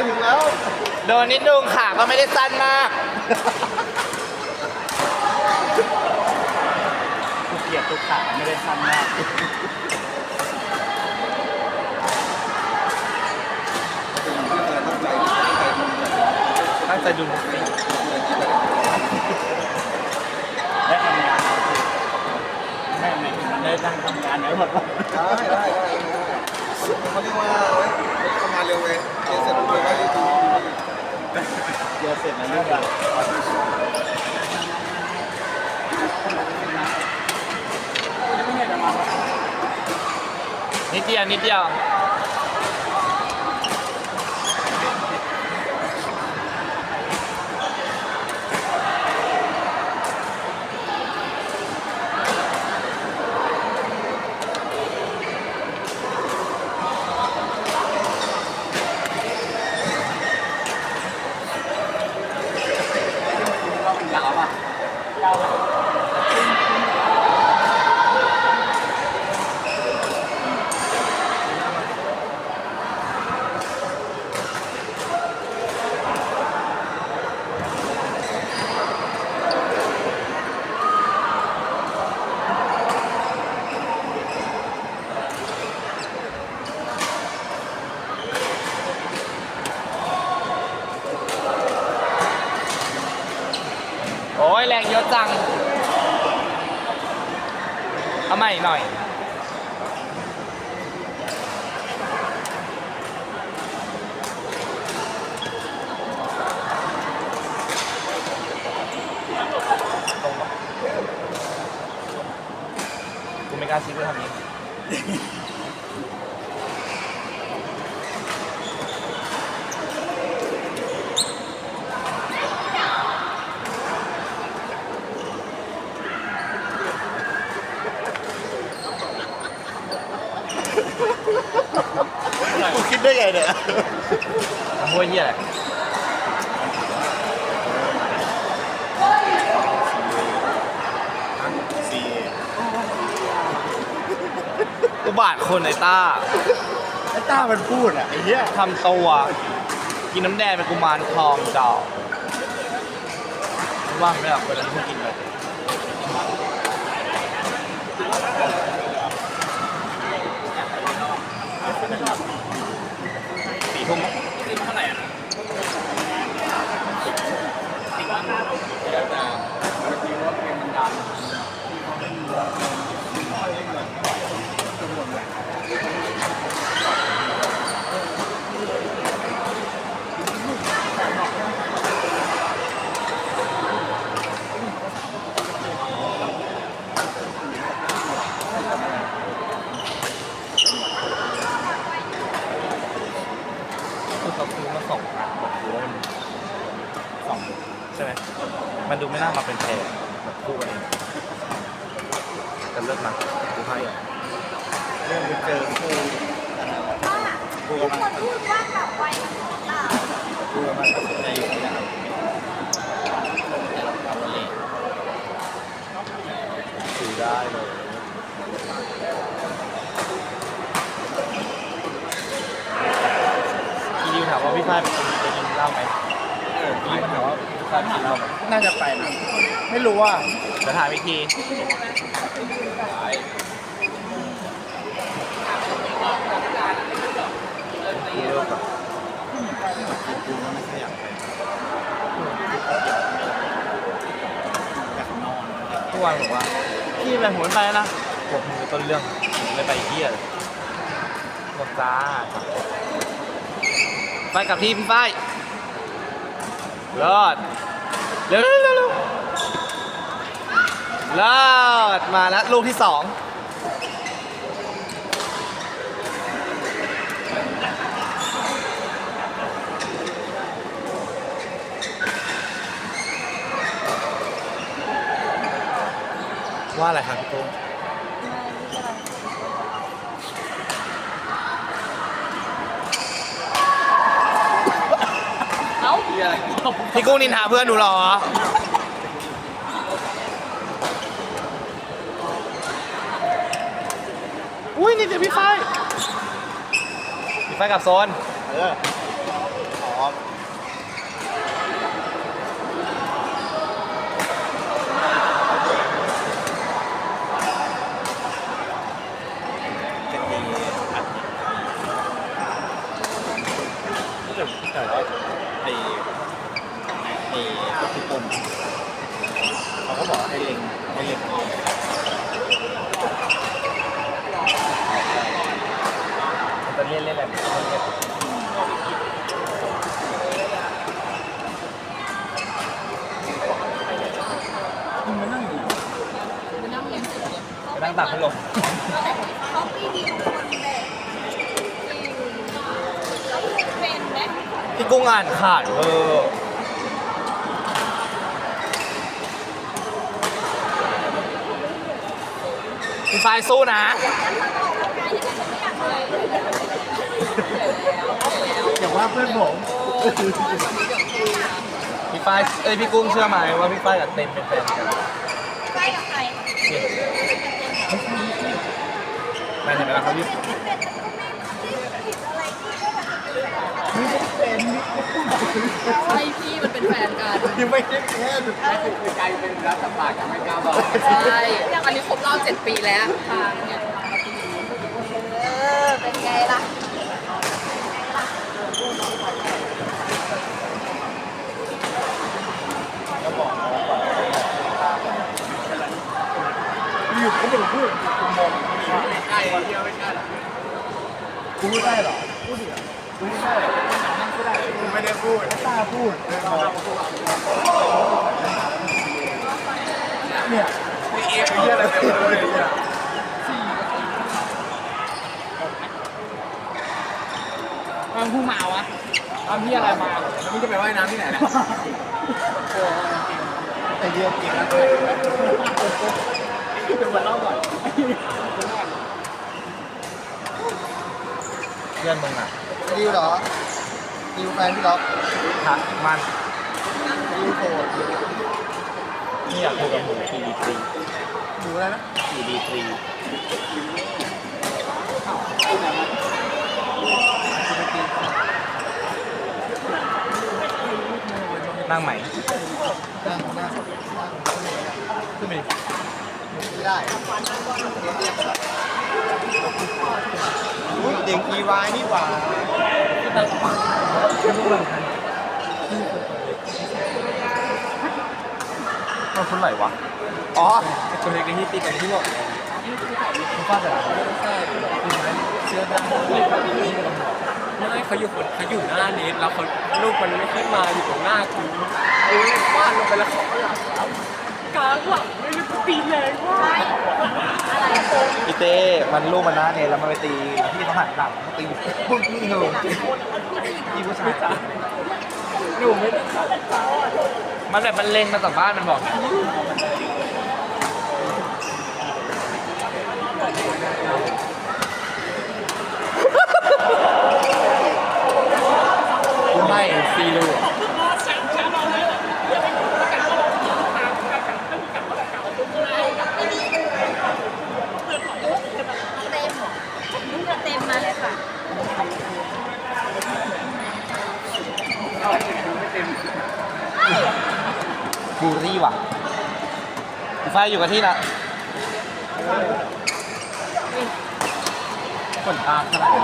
จะถึงแล้ว โดนนิดนึงขาก็ไม่ได้สั้นมากกูเกลียดตัวขาไม่ได้สั้นมาก ตั้งใจดูได้ทำงานแม่แม่มันได้ตั้งทำงานไหนหมดวะ ได้ได้ได้เขาเรียกว่า 你弟啊，你弟啊。 จัง เอาใหม่หน่อยกูไม่กล้าคิดว่าทำนี้ กูคิดได้ไงเนี่ยทำพวกเหี้ยอะไรสี่อุบาทคนไอ้ต้าไอ้ต้ามันพูดอะไอ้เหี้ยทำตัวกินน้ำแดงเป็นกุมารทองดอกว่างไหมล่ะคนนั้นที่กินไป สี่ทุ่มมั้งเท่าไหร่อะ คือเขาซื้อมาส่งแบบดูแล้วมันสองใช่ไห มันดูไม่น่ามาเป็นแพรแบบคู่กันเองแต่เลิกมาดูให้อ่เรื่องไปเจอคู่คู่กำลังพูดว่าแบบไวคู่กำลังตัดสินใจอยู่ที่นั่นซื้อได้เลยพี่ดิวถามว่าพี่ฝ้ายเป็นคนกินเหล้าไหม ถามว่าพี่ฝ้ายไปกินเหล้าไหมน่าจะไปนะ ไม่รู้ว่าเดี๋ยวถามอีกทีพี่เลิกก่อนกูก็ไม่ค่อยอยากไปอยากนอนทุกวันบอกว่าพี่ไปหัวไปนะบอกมือต้นเรื่องผมไม่ไปเที่ยเลยบอกจ้าไปกับทีมพี่ฝ้ ลิศเร็วเร็วเร็วเร็วเลิศมาแล้วลูกที่สองว่าอะไรครับพี่ตุ้ม พี่กุ้งนินทาเพื่อนหนูเหรอ อุ้ยนี่เดี๋ยวพี่ไฟพี่ไฟกับโซน เออพอมแต่ว่าไอ้ ไอ้พี่ปนเขาก็บอกให้เล็งให้เล็งมันจะเล่นเล่นอะไรไม่เล่นคุณมานั่งอยู่มัดเนี่ยไปนั่งตากพัดลมเขาปีนี้คนแบบเป็นไหมพี่กุ้งอ่านขาดเออ พี่ไฟสู้นะ อย่าว่าเพื่อนผมพี่ฝ้ายเอ้ยพี่กุ้งเชื่อไหมว่าพี่ฝ้ายกับเต็มเป็นแฟนกันไปกับใครเนี่ยแม่เห็นไหมล่ะครับพี่ ใช่พี่มันเป็นแฟนกันที่ไม่ได้แค่สุดท้ายคือกลายเป็นรัฐบาลกับไม่กล้าบอกใช่อันนี้ครบรอบเจ็ดปีแล้วทางเนี่ยเออเป็นไงล่ะอยู่เขาบอกพูดคุณมองไม่ใกล้เที่ยวไม่ใกล้หรอพูดได้หรอพูดดิพูดไม่ ไม่ได้พูดกล้าพูดเนี่ยนี่เอฟเยอะอะไรเต็มเลยเนี่ยตอนผู้มาวะตอนพี่อะไรมาแล้วมึงจะไปว่ายน้ำที่ไหนนะไอเดียเก่งนะเลยเดี๋ยวมาเล่าก่อนเพื่อนมึงอะ ดิวเหรอดิวแฟนพี่ล็อกทักมันดิวโกรธนี่อยากคุยกับหมูทีดีทรีดิวอะไรนะทีดีทรีนั่งไหมนั่งนั่งขึ้นไปดิไม่ได้ อุ๊ยเด็ก EY นี่หว่ามันคนไหนวะอ๋อคนเล็กที่ตีกันที่หมดคุณป้าแต่ละไม่เขาอยู่คนเขาอยู่หน้าเน็ตแล้วเขาลูกมันไม่ขึ้นมาอยู่ตรงหน้ากูกูเลยฟาดลงไปแล้วเขาก็หลับแล้ว กลางหลังไม่รู้ตีแรงมากพี่เต้มันลูกมันหน้าเนี่ยแล้วมันไปตีพี่เขาหันหลังมันตีปึ้งนี่เลยพี่ผู้ชายหนูไม่ได้ขับมันแบบมันเล็งมาจากบ้านมันบอกไม่ซีลูก เต็มเต็มมาเลยค่ะ บูรี่ว่ะ พี่ฝ้ายอยู่กับที่นะขนตาขนาดนี้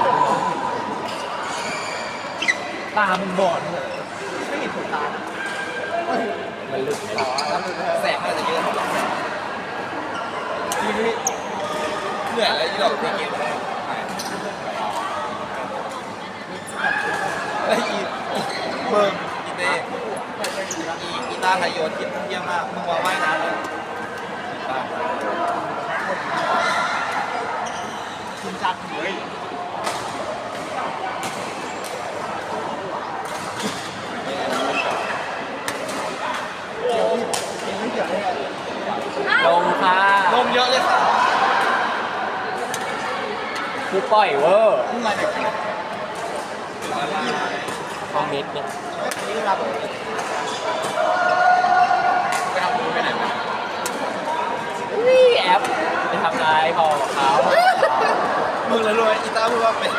ตามึงบอดเหรอไม่เห็นขนตา มันลึกเหรอแสงอาจจะเยอะทีนี้เหนื่อยแล้วที่เราไม่เก็บแล้วไอ้อีเบิร์อีเต้อีตาไทยโยนคิดเยี่ยมมากมึงมาว่ายน้ำเลย คุณจัดเฮ้ยลงค่ะลมเยอะเลยค่ะกูปล่อยเวอร์มึงมาจากไหนคอมเมนต์เนี่ย นี่รับไปทำบุญไปไหนมา นี่ แอปไปทำร้ายพอกับเขามึงเลยรวยอีตาพูดว่าเป็น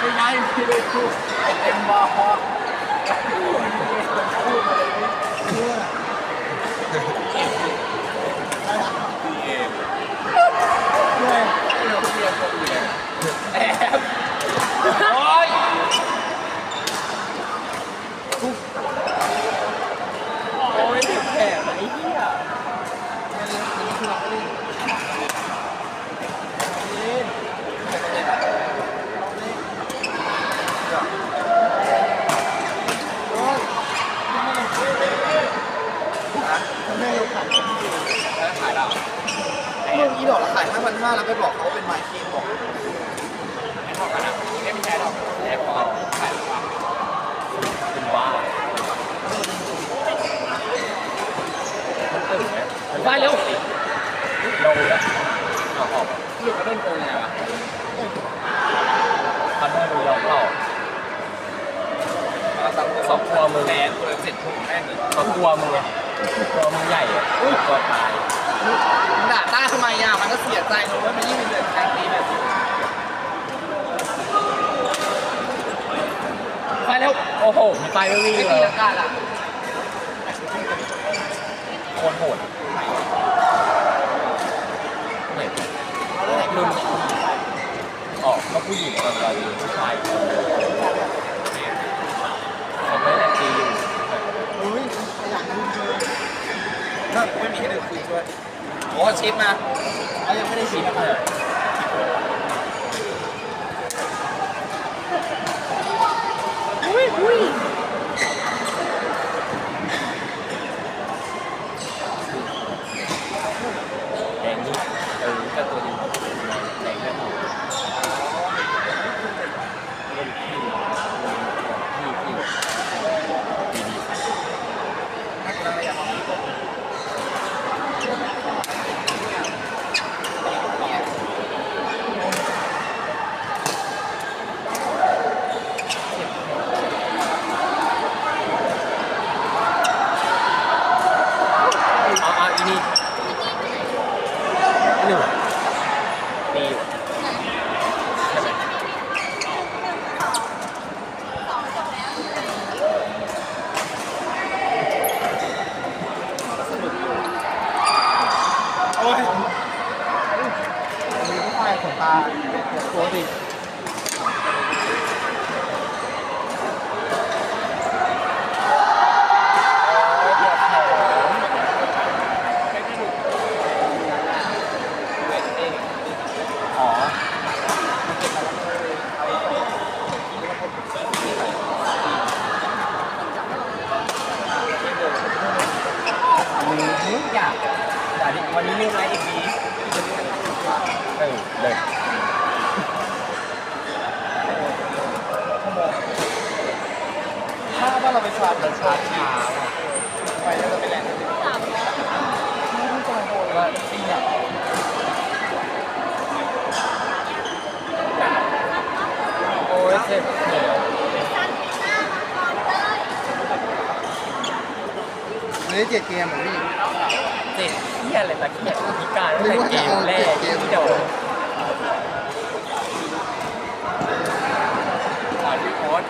ไม่ได้ไม่ได้พูดเต็มบอล โอ๊ย มากแล้วไปบอกเขาว่าเป็นไมค์คีนบอก ไม่เท่ากันนะไม่ไม่ใช่หรอกแอร์พอร์ตใช่หรือเปล่าเป็นบ้ามันตื่นไหมไปเร็วลงแล้วเอาออก หลุดกระโดนโกงไงวะคันเนอร์ดูเราเปล่าสองตัวมือแมนตัวเสร็จผมแม่งเลยเขากลัวมึงไงกลัวมึงใหญ่อะกลัวตายมึงด่าต้าทำไมอะมันก็เสียใจเลยว่ามันยิ่งเป็นเดือนกลางปีแบบนี้ไปเร็วโอ้โหมีไฟไม่วิ่งไม่เลตียลังกาล่ะ โคตรโหดไหน รุ่นออกก็ผู้หญิงตอนตอนผู้ชายคนนึงเขาไม่ได้ตีอยู่อุ้ยอยากดูเลยนั่นไม่มีให้ดูคุยด้วยโอ้ชิปมาเขายังไม่ได้ชิปมาแดงนี่เออก็ตัวนี้แดงเรื่องของรุ่นพี่พี่พี่ดีดี เอาเอาอีนี่หนึ่งมีอยู่ใช่ไหม โอ้ยมีผู้ชายขนตาตัวดิ อ๋อ มึงอยากแต่วันนี้เรื่องอะไรอีกดี เออเลย ถ้าว่าเรา ไปชาร์จชาร์จช้าไปแล้วเราไปแลนด์ไม่รู้ตัวโหดว่าจริงอะโอ้ยเจ็บเหนียวไม่ได้เจ็ดเกมเหรอพี่เจ็บเหี้ยอะไรตะเกียบพิการตั้งแต่เกมแรกที่โดนขอที่โค้ด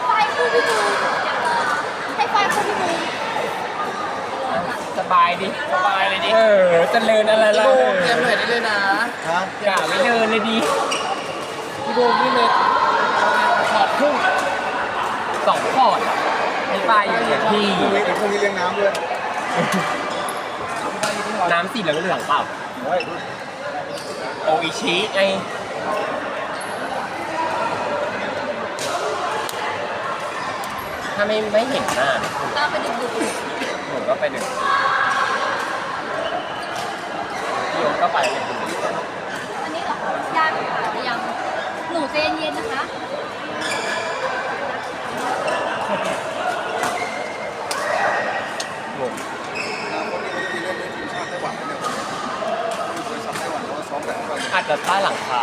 ไฟคู่พี่มูให้ไฟคู่พี่มู ส บายดิ สบายเลยดิ เออเจริญอะไรล่ะโดมเตรียมเหนื่อยได้เลยนะฮะกะไม่เดินเลยดีพี่โดมนี่เลยถอดครึ่งสองพอร์ตไม่ไปอยู่เนี่ยพี่ พรุ่งนี้เดี๋ยวพรุ่งนี้เลี้ยงน้ำด้วยน้ำสีเหลืองๆเปล่า เฮ้ยโออิชิไงถ้าไม่ไม่เห็นหน้าเนี่ยตามไปดึกดึกหนูก็ไปดึงพี่ โยมก็ไปเลยอันนี้เหรอยังค่ะยังหนูใจเย็นๆนะคะงงน้ำพวกนี้เขาจะมีเล่นเล่นทีมชาติไต้หวันเนี่ยเคยซ้อมไต้หวันแล้วก็ซ้อมแบบไต้หวันอาจจะใต้หลังคา